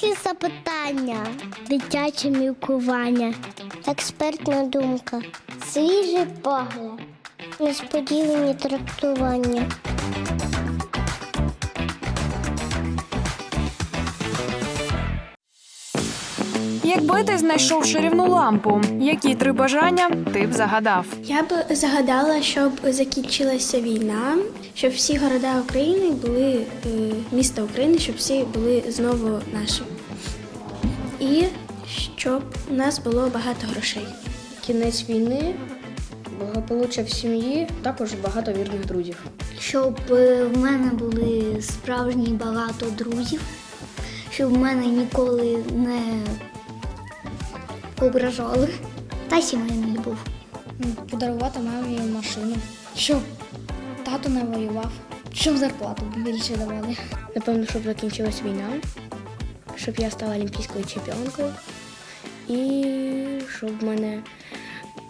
Філософські запитання, дитяче мілкування, експертна думка, свіжий погляд, несподівані трактування. Якби ти знайшов чарівну лампу, які три бажання ти б загадав? Я б загадала, щоб закінчилася війна, щоб всі города України були е, міста України, щоб всі були знову наші. І щоб у нас було багато грошей. Кінець війни, благополуччя в сім'ї, також багато вірних друзів. Щоб е, в мене були справжні багато друзів, щоб в мене ніколи не ображали. Та сімейний любов. Подарувати мамі машину, щоб тато не воював, щоб зарплату більше давали. Напевно, щоб закінчилась війна, щоб я стала олімпійською чемпіонкою і щоб в мене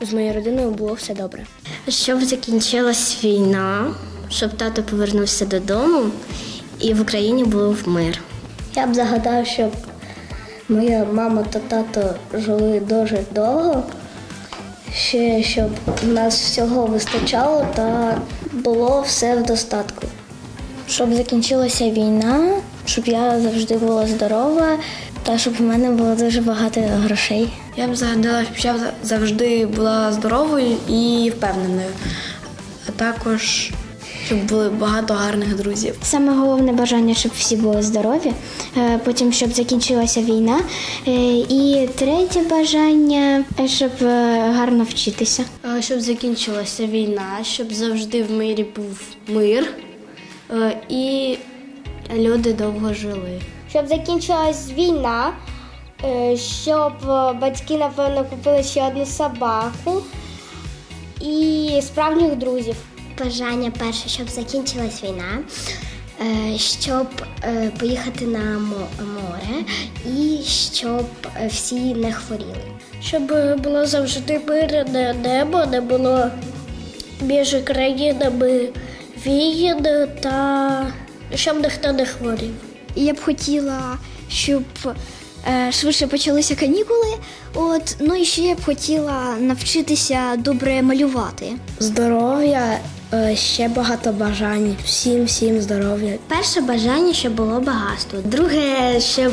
з моєю родиною було все добре. Щоб закінчилась війна, щоб тато повернувся додому і в Україні був мир. Я б загадав, щоб моя мама та тато жили дуже довго, ще щоб у нас всього вистачало та було все в достатку. Щоб закінчилася війна, щоб я завжди була здорова та щоб в мене було дуже багато грошей. Я б загадала, щоб я завжди була здоровою і впевненою, а також щоб було багато гарних друзів. Саме головне бажання, щоб всі були здорові, е, потім щоб закінчилася війна. е, І третє бажання, е, щоб гарно вчитися. Щоб закінчилася війна, щоб завжди в мирі був мир і люди довго жили. Щоб закінчилась війна, щоб батьки, напевно, купили ще одну собаку і справжніх друзів. Бажання перше, щоб закінчилась війна, е, щоб е, поїхати на море і щоб е, всі не хворіли. Щоб було завжди мирне небо, не було між країнами війн та щоб ніхто не хворів. Я б хотіла, щоб швидше почалися канікули. От, ну і ще я б хотіла навчитися добре малювати. Здоров'я, е, ще багато бажань. Всім, всім здоров'я. Перше бажання, щоб було багатство. Друге, щоб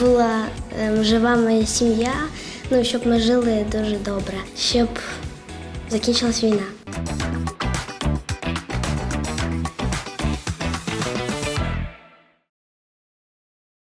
була е, жива моя сім'я, ну щоб ми жили дуже добре, щоб закінчилась війна.